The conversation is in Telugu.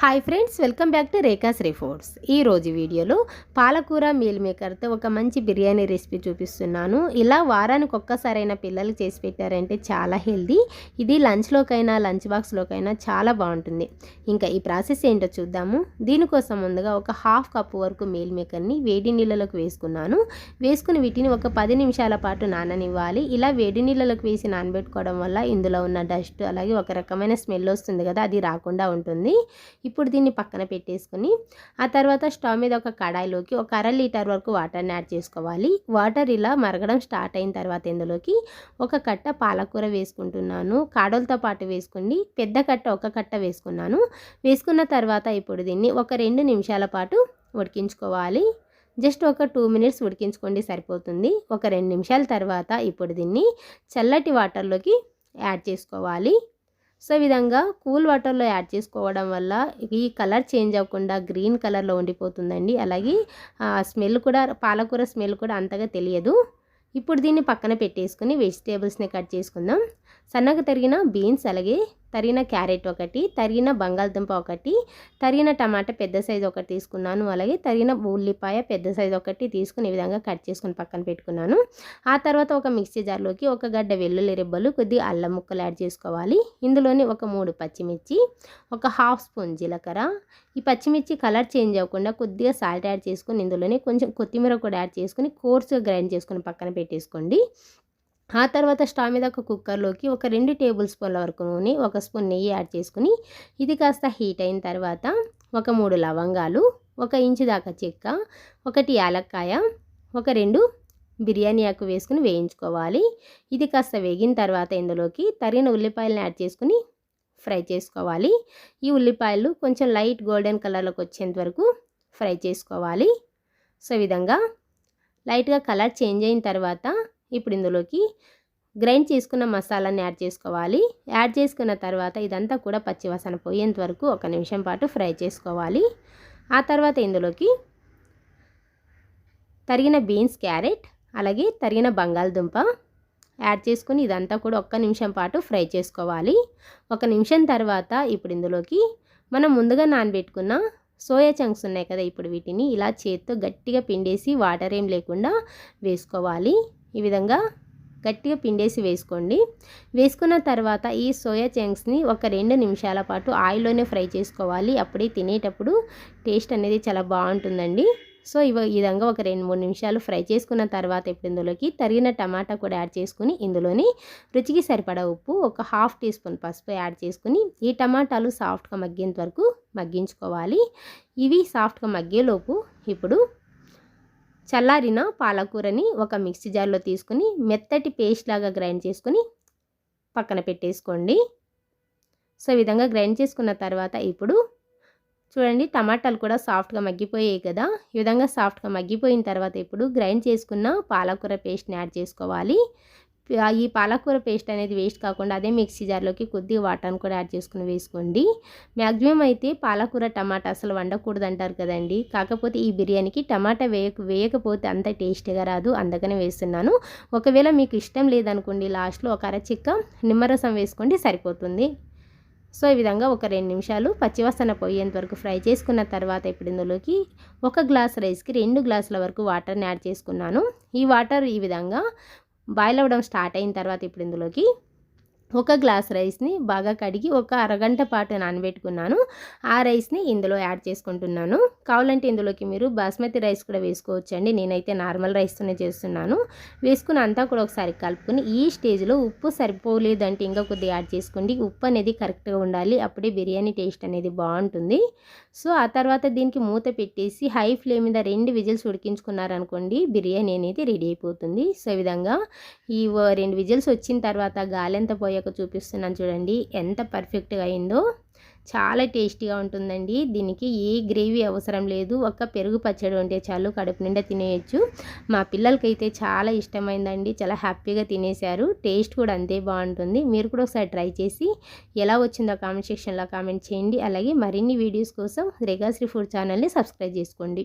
Hi friends welcome back to Rekhashri foods ఈరోజు వీడియోలో పాలకూర మీల్ మేకర్తో ఒక మంచి బిర్యానీ రెసిపీ చూపిస్తున్నాను. ఇలా వారానికి ఒక్కసారైనా పిల్లలు చేసి పెట్టారంటే చాలా హెల్దీ. ఇది లంచ్లోకైనా లంచ్ బాక్స్లోకైనా చాలా బాగుంటుంది. ఇంకా ఈ ప్రాసెస్ ఏంటో చూద్దాము. దీనికోసం ముందుగా ఒక హాఫ్ కప్ వరకు మీల్ మేకర్ని వేడి నీళ్ళలోకి వేసుకున్నాను. వేసుకుని వీటిని ఒక పది నిమిషాల పాటు నాననివ్వాలి. ఇలా వేడి నీళ్ళలోకి వేసి నానబెట్టుకోవడం వల్ల ఇందులో ఉన్న డస్ట్ అలాగే ఒక రకమైన స్మెల్ వస్తుంది కదా అది రాకుండా ఉంటుంది. ఇప్పుడు దీన్ని పక్కన పెట్టేసుకొని ఆ తర్వాత స్టవ్ మీద ఒక కడాయిలోకి ఒక అర లీటర్ వరకు వాటర్ని యాడ్ చేసుకోవాలి. వాటర్ ఇలా మరగడం స్టార్ట్ అయిన తర్వాత ఇందులోకి ఒక కట్ట పాలకూర వేసుకుంటున్నాను. కాడలతో పాటు వేసుకోండి. పెద్ద కట్ట ఒక కట్ట వేసుకున్నాను. వేసుకున్న తర్వాత ఇప్పుడు దీన్ని ఒక రెండు నిమిషాల పాటు ఉడికించుకోవాలి. జస్ట్ ఒక టూ మినిట్స్ ఉడికించుకోండి సరిపోతుంది. ఒక రెండు నిమిషాల తర్వాత ఇప్పుడు దీన్ని చల్లటి వాటర్లోకి యాడ్ చేసుకోవాలి. సో ఈ విధంగా కూల్ వాటర్లో యాడ్ చేసుకోవడం వల్ల ఈ కలర్ చేంజ్ అవ్వకుండా గ్రీన్ కలర్లో ఉండిపోతుందండి. అలాగే స్మెల్ కూడా పాలకూర స్మెల్ కూడా అంతగా తెలియదు. ఇప్పుడు దీన్ని పక్కన పెట్టేసుకుని వెజిటేబుల్స్ని కట్ చేసుకుందాం. సన్నగా తరిగిన బీన్స్ అలాగే తరిగిన క్యారెట్ ఒకటి తరిగిన బంగాళదుంప ఒకటి తరిగిన టమాటా పెద్ద సైజు ఒకటి తీసుకున్నాను. అలాగే తరిగిన ఉల్లిపాయ పెద్ద సైజు ఒకటి తీసుకుని ఈ విధంగా కట్ చేసుకుని పక్కన పెట్టుకున్నాను. ఆ తర్వాత ఒక మిక్సీ జార్లోకి ఒక గడ్డ వెల్లుల్లి రెబ్బలు కొద్దిగా అల్లం ముక్కలు యాడ్ చేసుకోవాలి. ఇందులోని ఒక మూడు పచ్చిమిర్చి ఒక హాఫ్ స్పూన్ జీలకర్ర. ఈ పచ్చిమిర్చి కలర్ చేంజ్ అవ్వకుండా కొద్దిగా సాల్ట్ యాడ్ చేసుకుని ఇందులోనే కొంచెం కొత్తిమీర కూడా యాడ్ చేసుకుని కోర్సుగా గ్రైండ్ చేసుకుని పక్కన పెట్టేసుకోండి. ఆ తర్వాత స్టవ్ మీద ఒక కుక్కర్లోకి ఒక రెండు టేబుల్ స్పూన్ల వరకు నూనె ఒక స్పూన్ నెయ్యి యాడ్ చేసుకుని ఇది కాస్త హీట్ అయిన తర్వాత ఒక మూడు లవంగాలు ఒక ఇంచు దాకా చెక్క ఒకటి యాలక్కాయ ఒక రెండు బిర్యానీ ఆకు వేసుకుని వేయించుకోవాలి. ఇది కాస్త వేగిన తర్వాత ఇందులోకి తరిగిన ఉల్లిపాయలను యాడ్ చేసుకుని ఫ్రై చేసుకోవాలి. ఈ ఉల్లిపాయలు కొంచెం లైట్ గోల్డెన్ కలర్లోకి వచ్చేంత వరకు ఫ్రై చేసుకోవాలి. సో విధంగా లైట్గా కలర్ చేంజ్ అయిన తర్వాత ఇప్పుడు ఇందులోకి గ్రైండ్ చేసుకున్న మసాలాని యాడ్ చేసుకోవాలి. యాడ్ చేసుకున్న తర్వాత ఇదంతా కూడా పచ్చివాసన పోయేంత వరకు ఒక నిమిషం పాటు ఫ్రై చేసుకోవాలి. ఆ తర్వాత ఇందులోకి తరిగిన బీన్స్ క్యారెట్ అలాగే తరిగిన బంగాళదుంప యాడ్ చేసుకుని ఇదంతా కూడా ఒక్క నిమిషం పాటు ఫ్రై చేసుకోవాలి. ఒక నిమిషం తర్వాత ఇప్పుడు ఇందులోకి మనం ముందుగా నానబెట్టుకున్న సోయా చంక్స్ ఉన్నాయి కదా ఇప్పుడు వీటిని ఇలా చేత్తో గట్టిగా పిండేసి వాటర్ ఏం లేకుండా వేసుకోవాలి. ఈ విధంగా గట్టిగా పిండేసి వేసుకోండి. వేసుకున్న తర్వాత ఈ సోయా చంక్స్ని ఒక రెండు నిమిషాల పాటు ఆయిల్లోనే ఫ్రై చేసుకోవాలి. అప్పుడే తినేటప్పుడు టేస్ట్ అనేది చాలా బాగుంటుందండి. సో ఇవ ఈ విధంగా ఒక రెండు మూడు నిమిషాలు ఫ్రై చేసుకున్న తర్వాత ఇప్పుడు ఇందులోకి తరిగిన టమాటా కూడా యాడ్ చేసుకుని ఇందులోని రుచికి సరిపడా ఉప్పు ఒక హాఫ్ టీ స్పూన్ పసుపు యాడ్ చేసుకుని ఈ టమాటాలు సాఫ్ట్గా మగ్గేంత వరకు మగ్గించుకోవాలి. ఇవి సాఫ్ట్గా మగ్గేలోపు ఇప్పుడు చల్లారిన పాలకూరని ఒక మిక్సీ జార్లో తీసుకుని మెత్తటి పేస్ట్ లాగా గ్రైండ్ చేసుకుని పక్కన పెట్టేసుకోండి. సో ఈ విధంగా గ్రైండ్ చేసుకున్న తర్వాత ఇప్పుడు చూడండి టమాటాలు కూడా సాఫ్ట్గా మగ్గిపోయాయి కదా. ఈ విధంగా సాఫ్ట్గా మగ్గిపోయిన తర్వాత ఇప్పుడు గ్రైండ్ చేసుకున్న పాలకూర పేస్ట్ని యాడ్ చేసుకోవాలి. ఈ పాలకూర పేస్ట్ అనేది వేస్ట్ కాకుండా అదే మిక్సీ జార్లోకి కొద్దిగా వాటర్ని కూడా యాడ్ చేసుకుని వేసుకోండి. మ్యాక్సిమం అయితే పాలకూర టమాటా అసలు వండకూడదు అంటారు కదండి. కాకపోతే ఈ బిర్యానీకి టమాటా వేయక వేయకపోతే అంత టేస్టీగా రాదు అందుకనే వేస్తున్నాను. ఒకవేళ మీకు ఇష్టం లేదనుకోండి లాస్ట్లో ఒక అరచిక్క నిమ్మరసం వేసుకోండి సరిపోతుంది. సో ఈ విధంగా ఒక రెండు నిమిషాలు పచ్చివాసన పోయేంత వరకు ఫ్రై చేసుకున్న తర్వాత ఇప్పుడు ఇందులోకి ఒక గ్లాస్ రైస్కి రెండు గ్లాసుల వరకు వాటర్ని యాడ్ చేసుకున్నాను. ఈ వాటర్ ఈ విధంగా బాయిల్ అవ్వడం స్టార్ట్ అయిన తర్వాత ఇప్పుడు ఇందులోకి ఒక గ్లాస్ రైస్ని బాగా కడిగి ఒక అరగంట పాటు నానబెట్టుకున్నాను. ఆ రైస్ని ఇందులో యాడ్ చేసుకుంటున్నాను. కావాలంటే ఇందులోకి మీరు బాస్మతి రైస్ కూడా వేసుకోవచ్చండి. నేనైతే నార్మల్ రైస్తోనే చేస్తున్నాను. వేసుకుని అంతా కూడా ఒకసారి కలుపుకుని ఈ స్టేజ్లో ఉప్పు సరిపోలేదంటే ఇంకా కొద్దిగా యాడ్ చేసుకోండి. ఉప్పు అనేది కరెక్ట్గా ఉండాలి. అప్పుడే బిర్యానీ టేస్ట్ అనేది బాగుంటుంది. సో ఆ తర్వాత దీనికి మూత పెట్టేసి హై ఫ్లేమ్ మీద రెండు విజిల్స్ ఉడికించుకున్నారనుకోండి బిర్యానీ అనేది రెడీ అయిపోతుంది. సో ఈ విధంగా ఈ రెండు విజిల్స్ వచ్చిన తర్వాత గాలి ఎంత పోయాక చూపిస్తున్నాను చూడండి. ఎంత పర్ఫెక్ట్గా అయిందో. చాలా టేస్టీగా ఉంటుందండి. దీనికి ఏ గ్రేవీ అవసరం లేదు. ఒక్క పెరుగు పచ్చడి ఉంటే చాలు కడుపు నిండా తినేయచ్చు. మా పిల్లలకైతే చాలా ఇష్టమైందండి. చాలా హ్యాపీగా తినేశారు. టేస్ట్ కూడా అంతే బాగుంటుంది. మీరు కూడా ఒకసారి ట్రై చేసి ఎలా వచ్చిందో కామెంట్ సెక్షన్లో కామెంట్ చేయండి. అలాగే మరిన్ని వీడియోస్ కోసం రేగాశ్రీ ఫుడ్ ఛానల్ని సబ్స్క్రైబ్ చేసుకోండి.